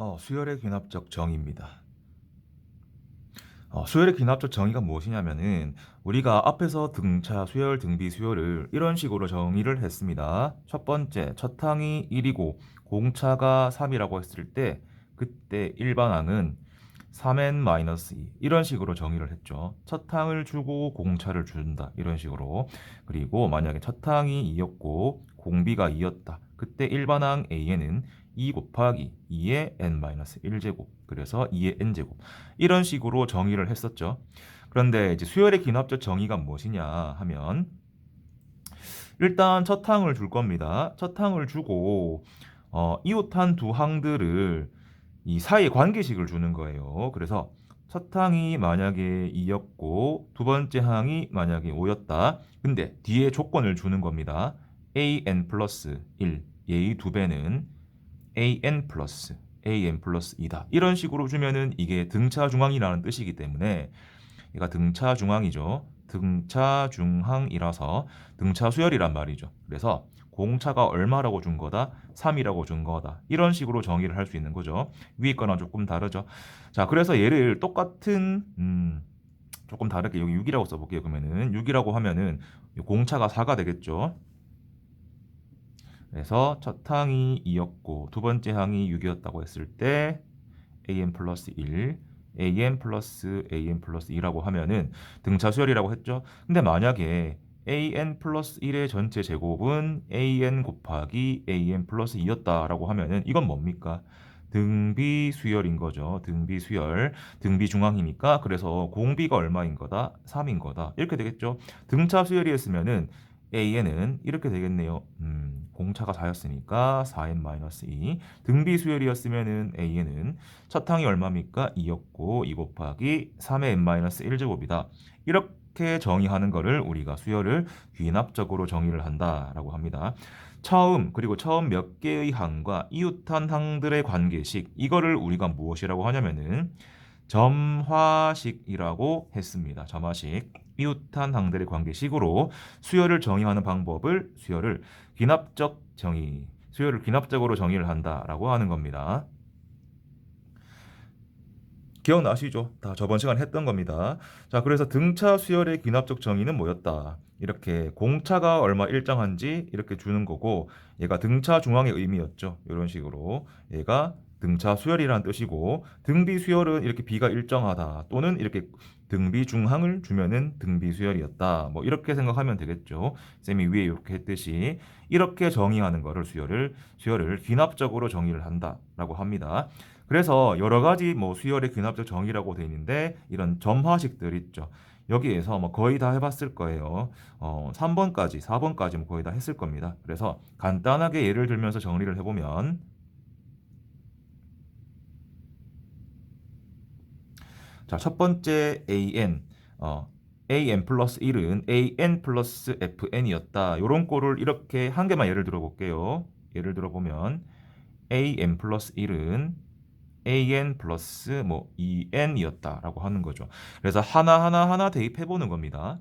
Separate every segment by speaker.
Speaker 1: 어, 수열의 귀납적 정의입니다. 어, 수열의 귀납적 정의가 무엇이냐면은 우리가 앞에서 등차, 수열, 등비, 수열을 이런 식으로 정의를 했습니다. 첫 번째, 첫 항이 1이고 공차가 3이라고 했을 때 그때 일반항은 3n-2 이런 식으로 정의를 했죠. 첫 항을 주고 공차를 준다 이런 식으로 그리고 만약에 첫 항이 2였고 공비가 2였다. 그때 일반항 A에는 2 곱하기 2의 n-1제곱 그래서 2의 n제곱 이런 식으로 정의를 했었죠. 그런데 이제 수열의 기납적 정의가 무엇이냐 하면 일단 첫 항을 줄 겁니다. 첫 항을 주고 어, 이웃한 두 항들을 이 사이의 관계식을 주는 거예요. 그래서 첫 항이 만약에 2였고 두 번째 항이 만약에 5였다. 근데 뒤에 조건을 주는 겁니다. an 플러스 1 얘의 두 배는 an 플러스 an 플러스 2다. 이런 식으로 주면은 이게 등차 중항이라는 뜻이기 때문에 얘가 등차 중항이죠. 등차 중항이라서 등차 수열이란 말이죠. 그래서 공차가 얼마라고 준 거다? 3이라고 준 거다. 이런 식으로 정의를 할 수 있는 거죠. 위에 거랑 조금 다르죠. 자, 그래서 얘를 똑같은 음, 조금 다르게 여기 6이라고 써볼게요. 그러면은 6이라고 하면은 공차가 4가 되겠죠. 그래서 첫 항이 2였고 두 번째 항이 6이었다고 했을 때 an 플러스 1, an 플러스 an 플러스 2라고 하면은 등차 수열이라고 했죠. 근데 만약에 an 플러스 1의 전체 제곱은 an 곱하기 an 플러스 2였다라고 하면은 이건 뭡니까? 등비 수열인 거죠. 등비 수열. 등비 중앙이니까 그래서 공비가 얼마인 거다? 3인 거다. 이렇게 되겠죠. 등차 수열이었으면은 AN은 이렇게 되겠네요. 음, 공차가 4였으니까 4n-2. 등비 수열이었으면은 AN은 첫 항이 얼마입니까? 2였고 2 곱하기 3의 n-1제곱이다. 이렇게 정의하는 거를 우리가 수열을 귀납적으로 정의를 한다라고 합니다. 처음 그리고 처음 몇 개의 항과 이웃한 항들의 관계식 이거를 우리가 무엇이라고 하냐면은 점화식이라고 했습니다. 점화식. 이웃한 항들의 관계식으로 수열을 정의하는 방법을 수열을 귀납적 정의, 수열을 귀납적으로 정의를 한다라고 하는 겁니다. 기억나시죠? 다 저번 시간에 했던 겁니다. 자, 그래서 등차 수열의 귀납적 정의는 뭐였다? 이렇게 공차가 얼마 일정한지 이렇게 주는 거고 얘가 등차 중앙의 의미였죠. 이런 식으로 얘가 등차 수열이라는 뜻이고 등비 수열은 이렇게 비가 일정하다 또는 이렇게 등비 중항을 주면은 등비 수열이었다. 뭐 이렇게 생각하면 되겠죠. 쌤이 위에 이렇게 했듯이 이렇게 정의하는 거를 수열을 수열을 귀납적으로 정의를 한다라고 합니다. 그래서 여러 가지 뭐 수열의 귀납적 정의라고 돼 있는데 이런 점화식들 있죠. 여기에서 뭐 거의 다 해봤을 거예요. 어, 3번까지, 4번까지 뭐 거의 다 했을 겁니다. 그래서 간단하게 예를 들면서 정리를 해보면 자, 첫 번째 an, 어, an 플러스 1은 an 플러스 fn이었다. 요런 거를 이렇게 한 개만 예를 들어 볼게요. 예를 들어 보면 an 플러스 1은 an 플러스 뭐 2n이었다라고 하는 거죠. 그래서 하나 하나 하나 대입해 보는 겁니다.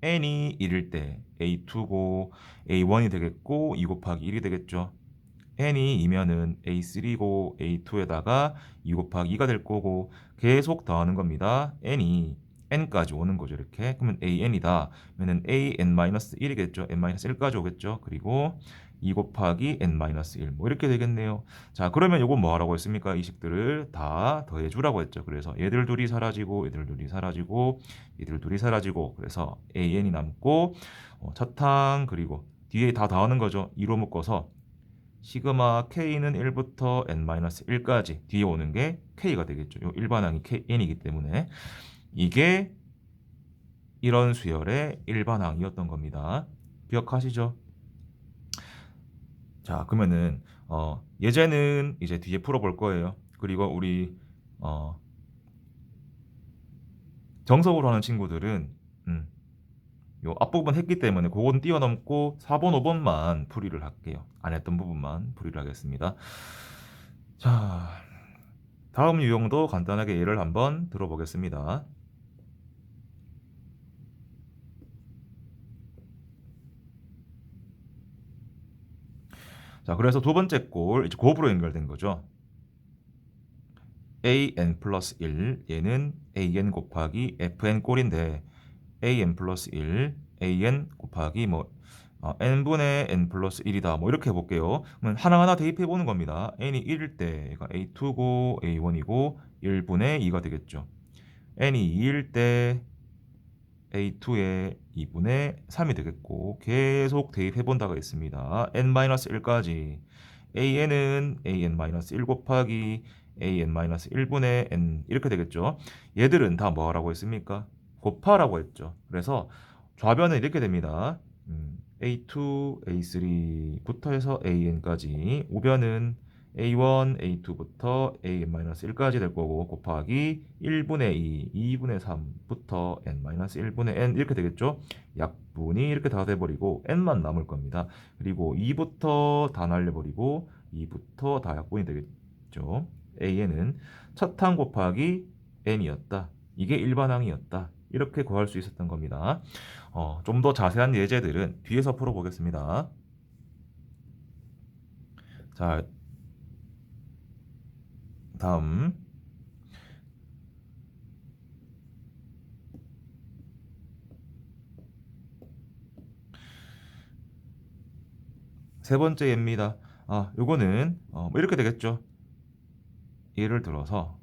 Speaker 1: n이 1일 때 a2고 a1이 되겠고 2 곱하기 1이 되겠죠. N이 2면은 a3고 a2에다가 2 곱하기 2가 될 거고 계속 더하는 겁니다. n이 n까지 오는 거죠. 이렇게. 그러면 an이다. 그러면 an-1이겠죠. n-1까지 오겠죠. 그리고 2 곱하기 n-1 뭐 이렇게 되겠네요. 자, 그러면 이건 뭐 하라고 했습니까? 이 식들을 다 더해 주라고 했죠. 그래서 얘들 둘이 사라지고 얘들 둘이 사라지고 얘들 둘이 사라지고 그래서 an이 남고 어, 첫항 그리고 뒤에 다 더하는 거죠. 2로 묶어서 시그마 k는 1부터 n-1까지 뒤에 오는 게 k가 되겠죠. 요 일반항이 k, n이기 때문에 이게 이런 수열의 일반항이었던 겁니다. 기억하시죠? 자, 그러면은 어, 예제는 이제 뒤에 풀어볼 거예요. 그리고 우리 어, 정석으로 하는 친구들은 음, 요 앞부분 했기 때문에 그건 뛰어넘고 4번, 5번만 풀이를 할게요. 안 했던 부분만 풀이를 하겠습니다. 자, 다음 유형도 간단하게 예를 한번 들어보겠습니다. 자, 그래서 두 번째 골 이제 곱으로 연결된 거죠. an 플러스 1 얘는 an 곱하기 fn 꼴인데 an 플러스 1 an 곱하기 뭐 어, n분의 n 플러스 1이다. 뭐 이렇게 해볼게요. 그러면 하나하나 대입해 보는 겁니다. n이 1일 때 얘가 a2고 a1이고 1분의 2가 되겠죠. n이 2일 때 a2의 2분의 3이 되겠고 계속 대입해 본다가 있습니다. n-1까지. an은 an-1 곱하기 an-1분의 n 이렇게 되겠죠. 얘들은 다 뭐라고 했습니까? 곱하라고 했죠. 그래서 좌변은 이렇게 됩니다. 음, a2, a3부터 해서 an까지 우변은 a1, a2부터 an-1까지 될 거고 곱하기 1분의 2, 2분의 3부터 n-1분의 n 이렇게 되겠죠. 약분이 이렇게 다 돼버리고 n만 남을 겁니다. 그리고 2부터 다 날려버리고 2부터 다 약분이 되겠죠. an은 첫항 곱하기 n이었다. 이게 일반항이었다. 이렇게 구할 수 있었던 겁니다. 어, 좀 더 자세한 예제들은 뒤에서 풀어보겠습니다. 자, 다음 세 번째 예입니다. 아, 요거는 어, 뭐 이렇게 되겠죠. 예를 들어서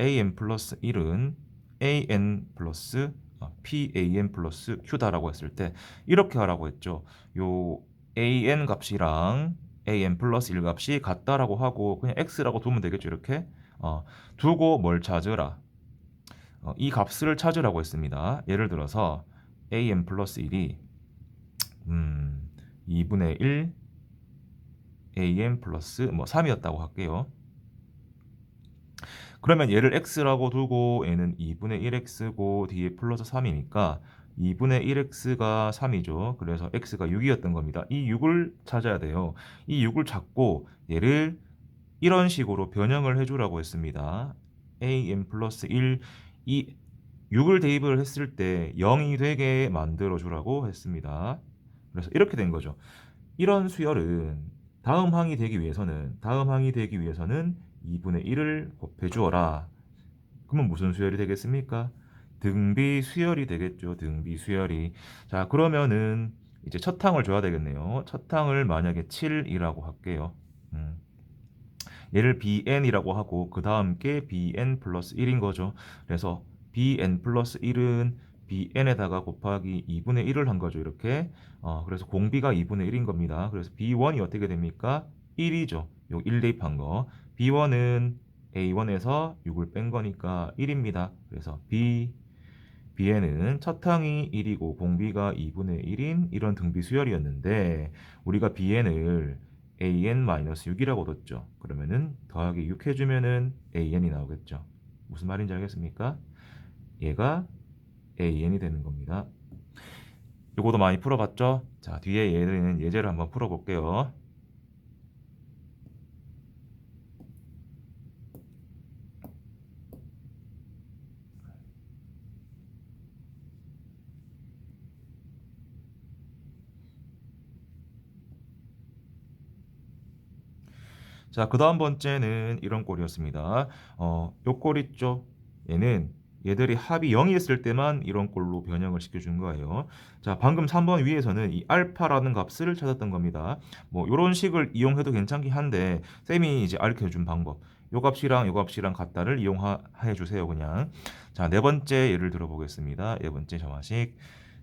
Speaker 1: an 플러스 1은 an 플러스 어, pan 플러스 q다라고 했을 때 이렇게 하라고 했죠. 요 an 값이랑 an 플러스 1 값이 같다라고 하고 그냥 x라고 두면 되겠죠. 이렇게 어, 두고 뭘 찾으라. 어, 이 값을 찾으라고 했습니다. 예를 들어서 an 플러스 1이 음, 2분의 1 an 플러스 뭐 3이었다고 할게요. 그러면 얘를 x라고 두고 얘는 2분의 1x고 뒤에 플러스 3이니까 2분의 1x가 3이죠. 그래서 x가 6이었던 겁니다. 이 6을 찾아야 돼요. 이 6을 찾고 얘를 이런 식으로 변형을 해주라고 했습니다. an 플러스 1, 이 6을 대입을 했을 때 0이 되게 만들어 주라고 했습니다. 그래서 이렇게 된 거죠. 이런 수열은 다음 항이 되기 위해서는 다음 항이 되기 위해서는 2분의 1을 곱해 주어라. 그러면 무슨 수열이 되겠습니까? 등비 수열이 되겠죠. 등비 수열이. 자, 그러면은 이제 첫 항을 줘야 되겠네요. 첫 항을 만약에 7이라고 할게요. 음. 얘를 bn이라고 하고 그 다음 게 bn 플러스 1인 거죠. 그래서 bn 플러스 1은 bn에다가 곱하기 2분의 1을 한 거죠. 이렇게. 어, 그래서 공비가 2분의 1인 겁니다. 그래서 b1이 어떻게 됩니까? 1이죠. 요 1 대입한 거. B1은 a1에서 6을 뺀 거니까 1입니다. 그래서 b bn은 첫 항이 1이고 공비가 2분의 1인 이런 등비 수열이었는데 우리가 bn을 an-6이라고 뒀죠. 그러면은 더하기 6 해주면은 an이 나오겠죠. 무슨 말인지 알겠습니까? 얘가 an이 되는 겁니다. 요거도 많이 풀어봤죠? 자, 뒤에 얘는 예제를 한번 풀어볼게요. 자, 그 다음 번째는 이런 꼴이었습니다. 어, 요꼴 있죠? 얘는 얘들이 합이 0이었을 때만 이런 꼴로 변형을 시켜준 거예요. 자, 방금 3번 위에서는 이 알파라는 값을 찾았던 겁니다. 뭐 이런 식을 이용해도 괜찮긴 한데 쌤이 이제 알려준 방법. 요 값이랑 요 값이랑 같다를 이용해 주세요, 그냥. 자, 네 번째 예를 들어보겠습니다. 네 번째 정화식.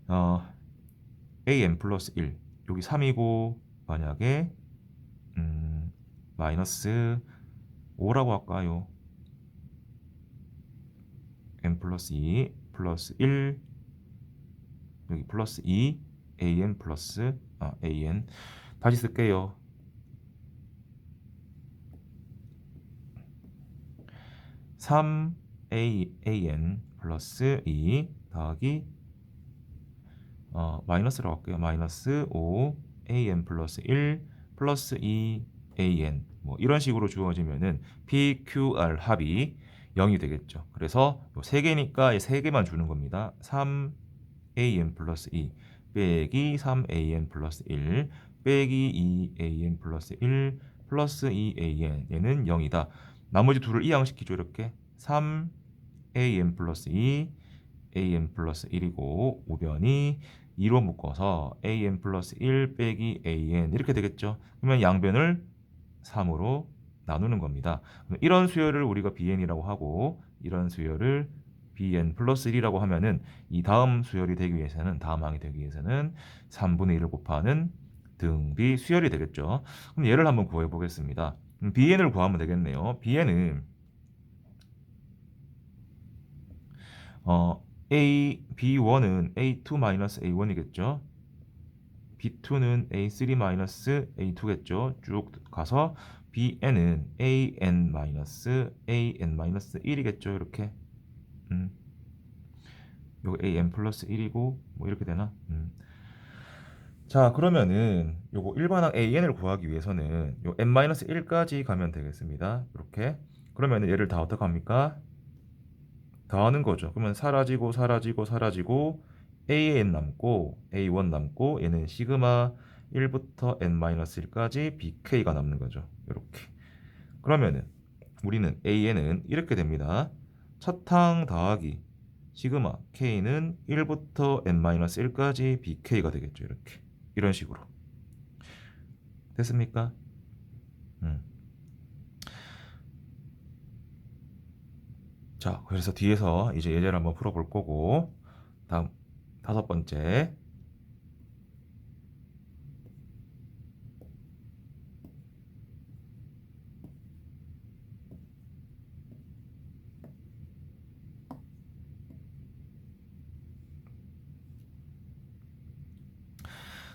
Speaker 1: 어, an 플러스 1. 여기 3이고 만약에 음, 마이너스 5라고 할까요? n 플러스 2 플러스 1 여기 플러스 2 an 플러스 아, an 다시 쓸게요. 삼 a an 플러스 2 더하기 어, 마이너스라고 할게요. 마이너스 5 an 플러스 1 플러스 2 an 뭐 이런 식으로 주어지면은 PQR 합이 0이 되겠죠. 그래서 세 개니까 세 개만 주는 겁니다. 3an 플러스 2 빼기 3an 플러스 1 빼기 2an 플러스 1 플러스 2an 얘는 0이다. 나머지 둘을 이항시키죠 이렇게 3 am 플러스 2 am 플러스 1이고 우변이 2로 묶어서 am 플러스 1 빼기 an 이렇게 되겠죠. 그러면 양변을 3으로 나누는 겁니다. 이런 수열을 우리가 bn이라고 하고 이런 수열을 bn 플러스 1이라고 하면은 이 다음 수열이 되기 위해서는 다음 항이 되기 위해서는 3분의 1을 곱하는 등비 수열이 되겠죠. 그럼 얘를 한번 구해 보겠습니다. bn을 구하면 되겠네요. bn은 어, a b1은 a2 마이너스 a1이겠죠. B2는 a3 마이너스 a2겠죠. 쭉 가서 bn은 an 마이너스 an 마이너스 1이겠죠. 이렇게. 음. 요거 an 플러스 1이고 뭐 이렇게 되나? 음. 자, 그러면은 요거 일반항 an을 구하기 위해서는 요 n-1까지 가면 되겠습니다. 이렇게. 그러면은 얘를 다 어떻게 합니까? 더하는 거죠. 그러면 사라지고 사라지고 사라지고 an 남고 a1 남고 얘는 시그마 1부터 n-1까지 bk가 남는 거죠. 이렇게. 그러면은 우리는 an은 이렇게 됩니다. 첫항 더하기 시그마 k는 1부터 n-1까지 bk가 되겠죠. 이렇게. 이런 식으로. 됐습니까? 음. 자, 그래서 뒤에서 이제 예제를 한번 풀어볼 거고, 다음 다섯 번째.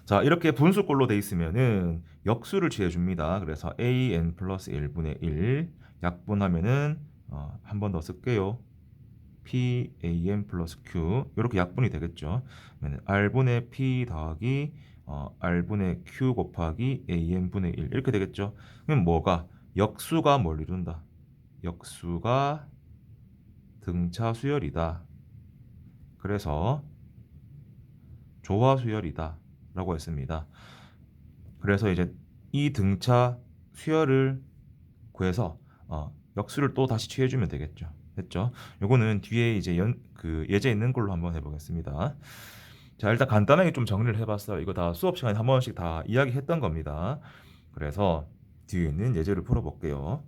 Speaker 1: 자, 이렇게 분수꼴로 돼 있으면은 역수를 취해 줍니다. 그래서 an 플러스 1분의 1 약분하면은 어, 한 번 더 쓸게요. PAM 플러스 Q 이렇게 약분이 되겠죠. R분의 P 더하기 어, R분의 Q 곱하기 AM분의 1 이렇게 되겠죠. 그럼 뭐가 역수가 뭘 이룬다? 역수가 등차 수열이다. 그래서 조화 수열이다 라고 했습니다. 그래서 이제 이 등차 수열을 구해서 어, 역수를 또 다시 취해주면 되겠죠. 됐죠? 요거는 뒤에 이제 연, 그 예제 있는 걸로 한번 해보겠습니다. 자, 일단 간단하게 좀 정리를 해봤어요. 이거 다 수업 시간에 한 번씩 다 이야기했던 겁니다. 그래서 뒤에 있는 예제를 풀어볼게요.